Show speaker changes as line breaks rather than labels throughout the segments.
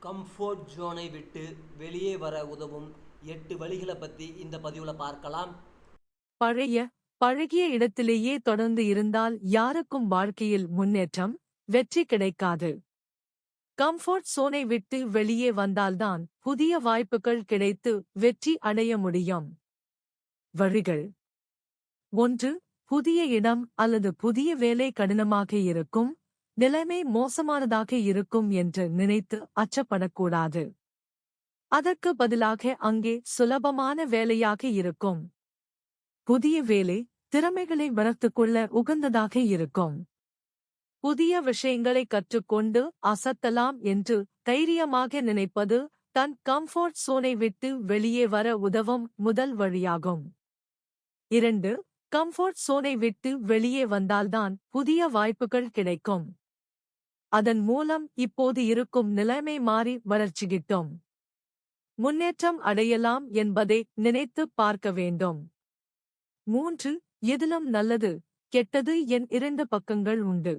Comfort ஜோனை விட்டு வெளியே வர உதவும் எட்டு வழிகளை பத்தி இந்த பதிவுல பார்க்கலாம்.
பழைய பழகிய இடத்திலேயே தொடர்ந்து இருந்தால் யாருக்கும் வாழ்க்கையில் முன்னேற்றம் வெற்றி கிடைக்காது. கம்ஃபோர்ட் சோனை விட்டு வெளியே வந்தால்தான் புதிய வாய்ப்புகள் கிடைத்து வெற்றி அடைய முடியும். வழிகள். ஒன்று புதிய இடம் அல்லது புதிய வேலை கடினமாக இருக்கும். நிலைமை மோசமானதாக இருக்கும் என்று நினைத்து அச்சப்படக்கூடாது. அதற்கு பதிலாக அங்கே சுலபமான வேலையாக இருக்கும். புதிய வேலை திறமைகளை வளர்த்துக்கொள்ள உகந்ததாக இருக்கும். புதிய விஷயங்களை கற்றுக்கொண்டு அசத்தலாம் என்று தைரியமாக நினைப்பது தன் கம்ஃபோர்ட் சோனை விட்டு வெளியே வர உதவும் முதல் வழியாகும். இரண்டு கம்ஃபோர்ட் சோனை விட்டு வெளியே வந்தால்தான் புதிய வாய்ப்புகள் கிடைக்கும். அதன் மூலம் இப்போது இருக்கும் நிலைமை மாறி வளர்ச்சி கிட்டும் முன்னேற்றம் அடையலாம் என்பதை நினைத்து பார்க்க வேண்டும். மூன்று எதிலும் நல்லது கெட்டது என் இரண்டு பக்கங்கள் உண்டு.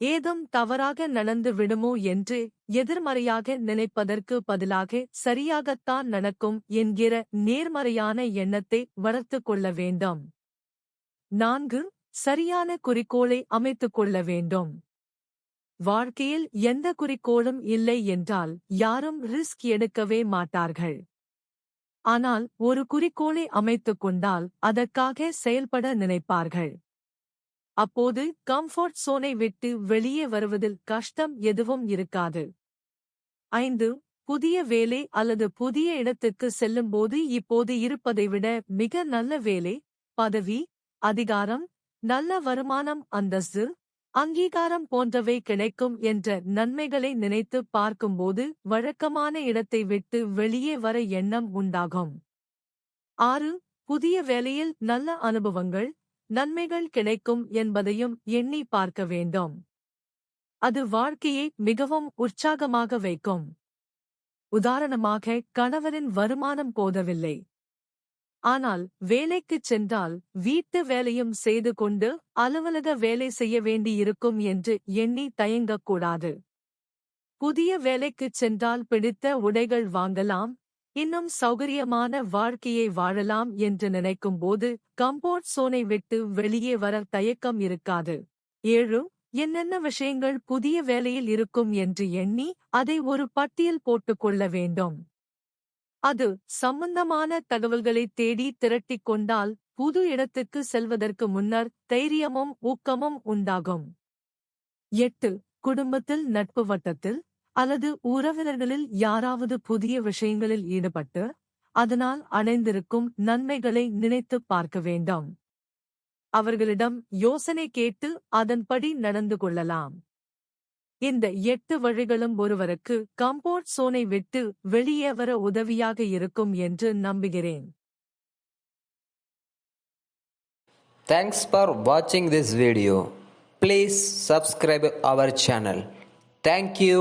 ஏதும் தவறாக நடந்து விடுமோ என்று எதிர்மறையாக நினைப்பதற்கு பதிலாக சரியாகத்தான் நடக்கும் என்கிற நேர்மறையான எண்ணத்தை வளர்த்துக் கொள்ள வேண்டும். நான்கு சரியான குறிக்கோளை அமைத்துக் கொள்ள வேண்டும். வாழ்க்கையில் எந்த குறிக்கோளும் இல்லை என்றால் யாரும் ரிஸ்க் எடுக்கவே மாட்டார்கள். ஆனால் ஒரு குறிக்கோளை அமைத்துக் கொண்டால் அதற்காக செயல்பட நினைப்பார்கள். அப்போது கம்ஃபோர்ட் சோனை விட்டு வெளியே வருவதில் கஷ்டம் எதுவும் இருக்காது. ஐந்து புதிய வேலை அல்லது புதிய இடத்துக்கு செல்லும்போது இப்போது இருப்பதை விட மிக நல்ல வேலை பதவி அதிகாரம் நல்ல வருமானம் அந்தஸ்து அங்கீகாரம் போன்றவை கிடைக்கும் என்ற நன்மைகளை நினைத்து பார்க்கும்போது வழக்கமான இடத்தை விட்டு வெளியே வர எண்ணம் உண்டாகும். ஆறு புதிய வேலையில் நல்ல அனுபவங்கள் நன்மைகள் கிடைக்கும் என்பதையும் எண்ணி பார்க்க வேண்டும். அது வாழ்க்கையை மிகவும் உற்சாகமாக வைக்கும். உதாரணமாக கணவரின் வருமானம் போதவில்லை. ஆனால் வேலைக்குச் சென்றால் வீட்டு வேலையும் செய்து கொண்டு அலுவலக வேலை செய்ய வேண்டியிருக்கும் என்று எண்ணி தயங்கக்கூடாது. புதிய வேலைக்குச் சென்றால் பிடித்த உடைகள் வாங்கலாம் இன்னும் சௌகரியமான வாழ்க்கையை வாழலாம் என்று நினைக்கும்போது கம்போர்ட் சோனை விட்டு வெளியே வர தயக்கம் இருக்காது. ஏழு என்னென்ன விஷயங்கள் புதிய வேலையில் இருக்கும் என்று எண்ணி அதை ஒரு பட்டியல் போட்டுக் கொள்ள வேண்டும். அது சம்பந்தமான தகவல்களை தேடி திரட்டிக் கொண்டால் புது இடத்துக்கு செல்வதற்கு முன்னர் தைரியமும் ஊக்கமும் உண்டாகும். எட்டு. குடும்பத்தில் நட்பு வட்டத்தில் அல்லது உறவினர்களில் யாராவது புதிய விஷயங்களில் ஈடுபட்டு அதனால் அடைந்திருக்கும் நன்மைகளை நினைத்துப் பார்க்க வேண்டும். அவர்களிடம் யோசனை கேட்டு அதன்படி நடந்து கொள்ளலாம். இந்த எட்டு வழிகளும் ஒருவருக்கு கம்போர்ட் சோனை விட்டு வெளியே வர உதவியாக இருக்கும் என்று நம்புகிறேன்
தேங்க்ஸ் ஃபார் வாட்சிங் this video please subscribe our channel thank you